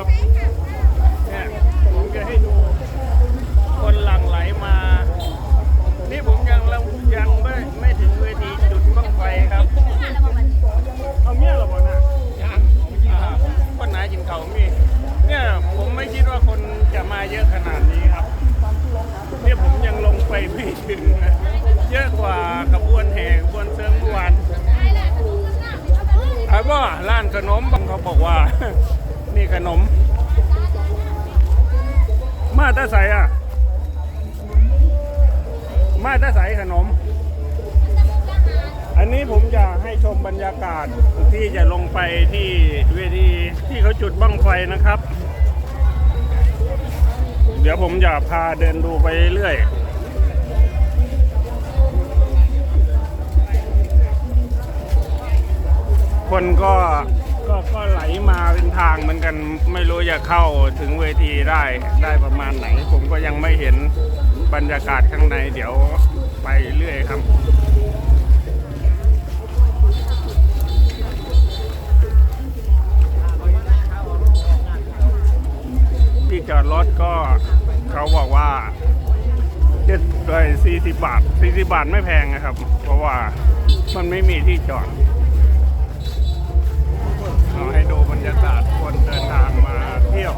ครับเนี่ยผมจะให้ดูคนหลั่งไหลมา นี่ผมยังยังไม่ไม่ถึงเวทีจุดบ้างไฟครับเอาเมียเหรอบ่น่ะอ่าคนไหนกินเขามีเนี่ยผมไม่คิดว่าคนจะมาเยอะขนาดนี้ครับเนี่ยผมยังลงไปไม่ถึงนะเยอะกว่าขบวนแห่ขบวนเสริงเมื่อวานไอ้บ่ร้านขนมบางเขาบอกว่า นี่ขนม มาตาใสอะ มาตาใสขนม อันนี้ผมจะให้ชมบรรยากาศที่จะลงไปที่เวทีที่เขาจุดบั้งไฟนะครับ เดี๋ยวผมจะพาเดินดูไปเรื่อยคนก็ ก็ก็ไหลมาเป็นทางเหมือนกันไม่รู้จะเข้าถึงเวทีได้ได้ประมาณไหน ผมก็ยังไม่เห็นบรรยากาศข้างในเดี๋ยวไปเรื่อยครับที่จอดรถก็เขาบอกว่าเจ็ดเลยสี่สิบบาทสี่สิบบาทไม่แพงนะครับ เพราะว่ามันไม่มีที่จอด รยากาศคนเดินทางมาเที่ยว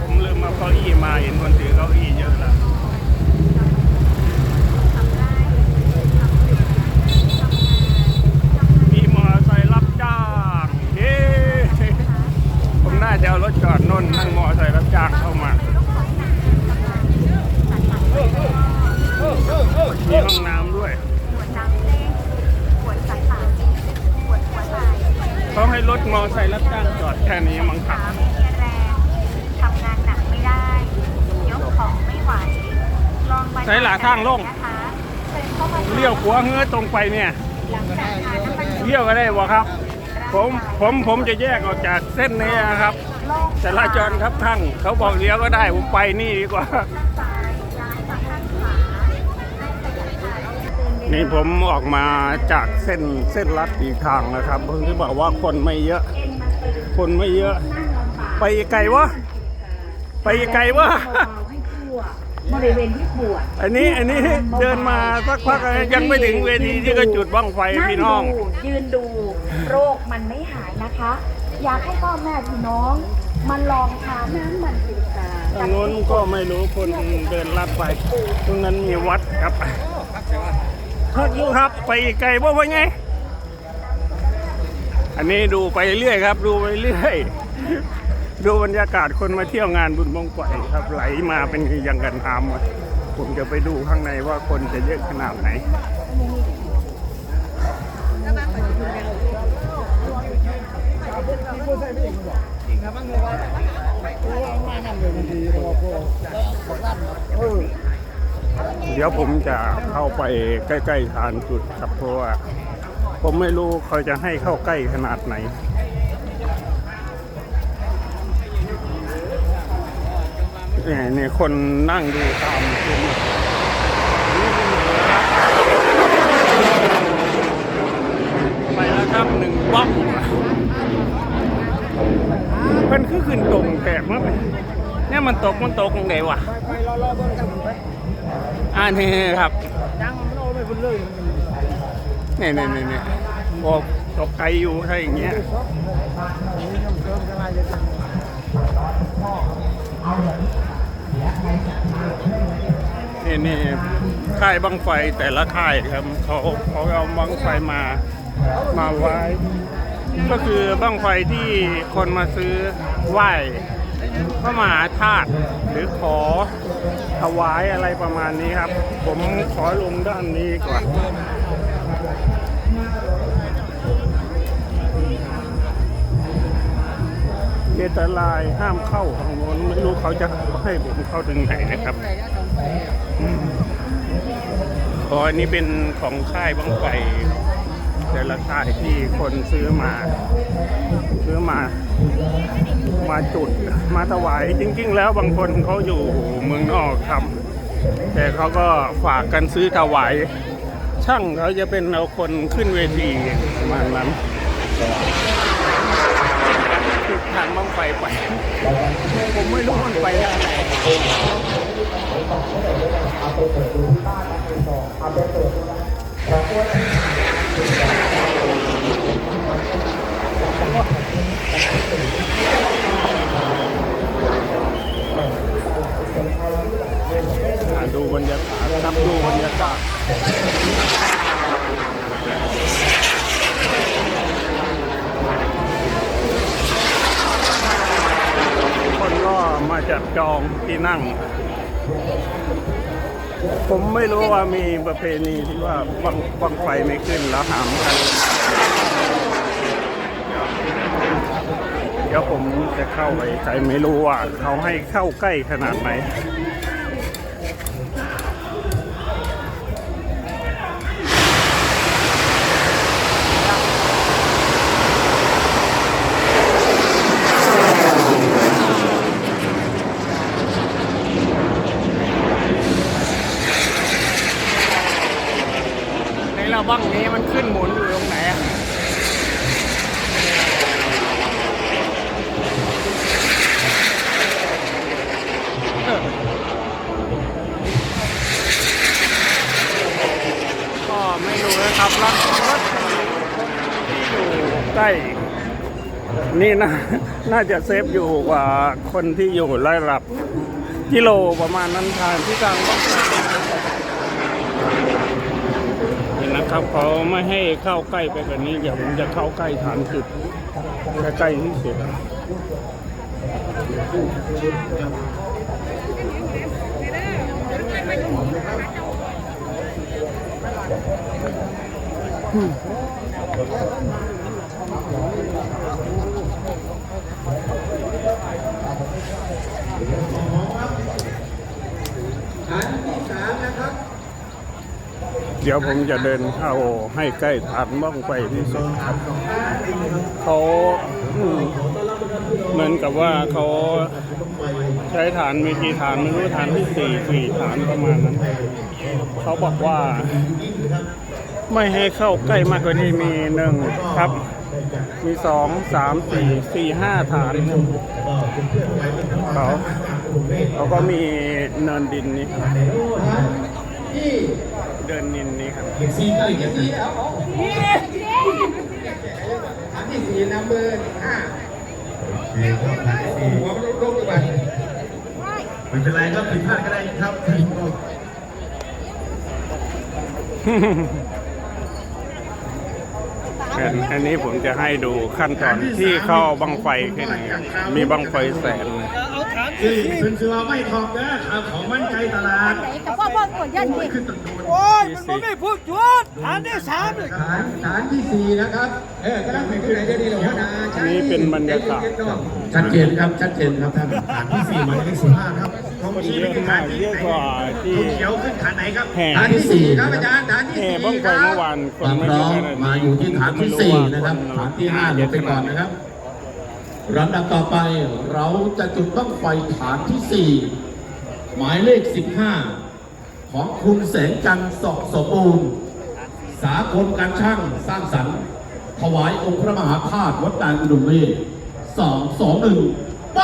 ผมลืมเอาเก้าอี้มาเห็นคนถือเก้าอี้เยอะแล้ว มีมอเตอร์ไซค์รับจ้างเย้ผมน่าจะเอารถจอดนนนั่งมอเตอร์ไซค์รับจ้างเข้ามา มีห้องน้ำด้วย หัวน้ำเล่งหัวสัตว์ป่าหัวหัวลาย เขาให้รถมอเตอร์ไซค์รับจ้างจอดแค่นี้มั้งครับขาไม่มีแรงทำงานหนักไม่ได้ ยกของไม่ไหว ลองไปใช้หลาข้างโล่งนะคะเชิญเข้ามาเลี้ยวขวาเงื้อตรงไปเนี่ย หลังจากทานน้ำมันเลี้ยวก็ได้บ่ครับ ผมผมผมจะแยกออกจากเส้นนี้นะครับโล่งจราจรครับท่านเขาบอกเลี้ยวก็ได้ผมไปนี่ดีกว่าข้ นี่ผมออกมาจากเส้นเส้นลัดอีกทางนะครับเพิ่งที่บอกว่าคนไม่เยอะ คนไม่เยอะ ไปไกลวะไปไกลวะให้ทั่วบริเวณที่ปวดอันนี้อันนี้เดินมาสักพักยังไม่ถึงเวทีที่ก็จุดบ้างไฟพี่น้องดูยืนดูโรคมันไม่หายนะคะ อยากให้พ่อแม่พี่น้องมาลองทานน้ำมันสิกาทางโน้นก็ไม่รู้คนเดินลัดไป ตรงนั้นมีวัดครับ พักอยู่ครับ ไปไกลว่าไง อันนี้ดูไปเรื่อยครับ ดูไปเรื่อยดูบรรยากาศคนมาเที่ยวงานบุญบงไฟครับไหลมาเป็นยังกันทามผมจะไปดูข้างในว่าคนจะเยอะขนาดไหนเเดี๋ยวผมจะเข้าไปใกล้ๆฐานจุดครับเพราะว่าผมไม่รู้เขาจะให้เข้าใกล้ขนาดไหน เนี่ยนี่คนนั่งดูตามซุ้มอะไปแล้วครับหนึ่งบ้องเพิ่นคือขึ้นตรงแต่เมื่อไหร่เนี่ยมันตกมันตกตรงไหนวะ อ่านี่ครับนี่นี่นี่นี่บอกตกไกลอยู่ถ้าอย่างเงี้ยนี่นี่ค่ายบังไฟแต่ละค่ายครับเขาเขาเอาบังไฟมามาไว้ ก็คือบังไฟที่คนมาซื้อไหว้พระมหาธาตุหรือขอ ถวายอะไรประมาณนี้ครับ ผมขอลงด้านนี้ก่อนเขตลายห้ามเข้าทางโน้นไม่รู้เขาจะให้ผมเข้าถึงไหนนะครับอ๋ออันนี้เป็นของค่ายบังไฟแต่ละค่ายที่คนซื้อมา ซื้อมา มาจุดมาถวายจริง ๆ แล้วบางคนเขาอยู่เมืองนอกครับ แต่เขาก็ฝากกันซื้อถวายช่างเขาจะเป็นเอาคนขึ้นเวทีประมาณนั้นคือทางบ้างไฟไปผมไม่รู้มันไปได้ไหนอ่ ที่นั่ง ผมไม่รู้ว่ามีประเพณีที่ว่าบังบังไฟไม่ขึ้นแล้วหามกันเดี๋ยวผมจะเข้าไปใจไม่รู้ว่าเขาให้เข้าใกล้ขนาดไหนในระบ้างนี้มันขึ้นหมุนอยู่ตรงไหนอะเออก็ไม่รู้นะครับรถรถที่อยู่ใกล้ นี่นะน่าจะเซฟอยู่กว่าคนที่อยู่ระดับกิโลประมาณนั้นทางที่ทางบ้างเห็นนะครับเขาไม่ให้เข้าใกล้ไปกว่านี้เดี๋ยวผมจะเข้าใกล้ฐานจุดใกล้ที่สุด เดี๋ยวผมจะเดินเข้าให้ใกล้ฐานบ้องไฟที่สุดครับเขาเหมือนกับว่าเขาใช้ฐานมีกี่ฐานไม่รู้ฐานที่สี่สี่ฐานประมาณนั้นเขาบอกว่า ไม่ให้เข้าใกล้มากกว่านี้มีหนึ่งครับ มีสองสามสี่สี่ห้าฐานเขาเขาก็มีเนินดินนี้ครับ เดินนินนี้ครับสี่เก้าอีกสี่แล้วฐานที่สี่นัมเบอร์ห้าหัวมันลงดีกว่าไม่เป็นไรครับผิดพลาดก็ได้ครับอันอันนี้ผมจะให้ดูขั้นตอนที่เข้าบังไฟขึ้นมีบังไฟแสน สี่เป็นเสื้อไม่ทองนะขาวของมั่นใจตลาดแต่ว่าว่าก่อนยันนี่ขึ้นตังโดนโอ้ยมันบ่ไม่พูดจุดฐานที่สามเลยฐานฐานที่สี่นะครับ เออกำลังถึงที่ไหนจะดีหรอนะอันนี้เป็นบรรยากาศชัดเจนครับชัดเจนครับท่านฐานที่สี่หมายเลขสิบห้าครับธงชี้เยไปอะที่ฐามานกที่เยอะไหนกว่าที่เขียวขึ้นฐานไหนครับฐานที่สี่ครับอาจารย์ฐานที่แห่สี่บังครัเมื่บอวานความร้ออะมขนาดมาอยู่ที่ฐานที่สี่นะครับฐานที่ห้าเลงไปก่อนนะครับ ลำดับต่อไปเราจะจุดบ้างไฟฐานที่สี่หมายเลขสิบห้าของคุณแสงจันทร์สอกสมบูรณ์สากลการช่างสร้างสรรค์ ถวายองค์พระมหาธาตุวัดตาลอุดมเวทสองสองหนึ่งไป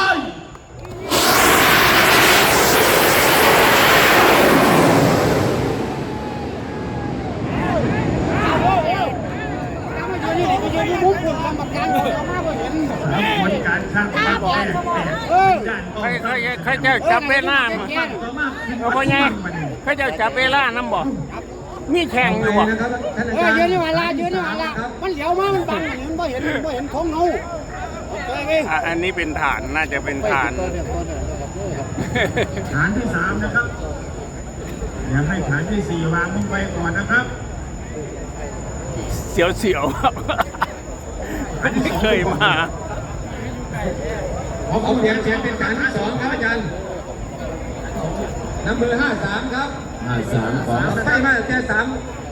มุกคนกรรมการเขาเอามาบ่เห็น แล้วผลการช่างภาพแก้ เออ การ ใคร ใครใครจะจับเวลามาเอาไปไงใครจะจับเวลาน้ำบ่มีแข่งอยู่บ่นะครับท่านอาเอจาอรย์ยืนนี่ว่าลายืนนี่ว่าลามันเหลียวมามันบังมันบ่เห็นบ่เห็นของเงาโอเคไหมอะอันนี้เป็นฐานน่าจะเป็นฐานฐานที่สามนะครับอยากให้ฐานที่สี่วางลงไปก่อนนะครับเสียวเสียวๆครับไม่เคยมา ผมผมเรียนเชิญเป็นฐานที่สองครับอาจารย์นัมเบอร์ห้าสามครับห้าสามของไฟมาแต่สาม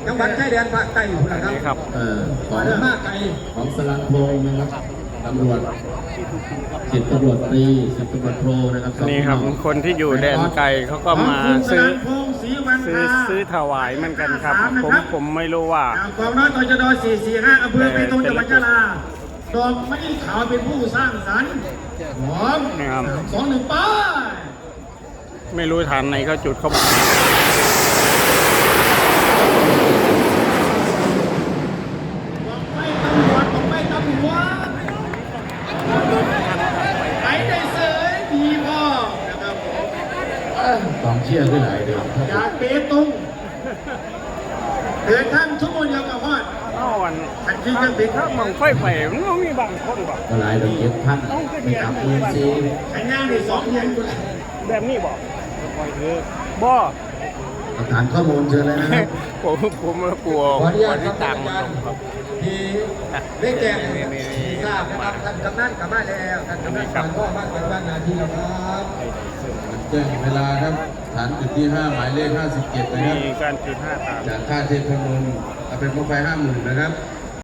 จังหวัดชายแดนภาคใต้อยู่นะครับนี่ครับเอ่อขก่อองนมากไกลของสลันพงศ์นะครับตำรวจสิบตำรวจตรีสิบตำรวจโทนะครับสองนี่ครับพี่องคนที่อยู่แดนไกลเขาก็มาของคุณสซื้อลันพงศ์ศรีวันซื้อทาซื้อถวายเหมือนกันครับ ผมผมไม่รู้ว่าจากกองน้อยตจด445อำเภอเบตงจังหวัดยะลาดอกไม้ขาวเป็นผู้สร้างสรรค์ พร้อมนี่ครับสามสองหนึ่งไป้าไม่รู้ฐานไหนเขาจุดเขาบอกบอกไม่ตำรวจบอกไม่ตำรวจไปได้เสยดีพ่อนะครับกองเชียร์ที่ไหนเดี๋ยวจากเบตงเดินทางชั่วโมงเดียวกับฮอดเอ้า วันทันทีเครื่องบินถ้ามึงไฟไปมันต้องมีบางคนบอกก็หลายดอกเก็บพันไม่กลับเงินซีขันย่างในสองเดือนกูเลยแบบนี้บอกบ่สถานข้อมูลเชิญเลยนะครับผมผมกลัวขออนุญาตที่คต่ารังบมันอาลจารงย์ครับที่ได้แจ้งทราบนะครับท่านกำนันกลับมาแล้วท่านกำนันกลับก็มาปฏิบัติหน้าที่แล้วครับ แจ้งเวลาครับฐานจุดที่ 5 หมายเลข 57 นะครับมีการจุดห้าตามจากท่าเทพนมเอาเป็นรถไฟ 50,000 นะครับ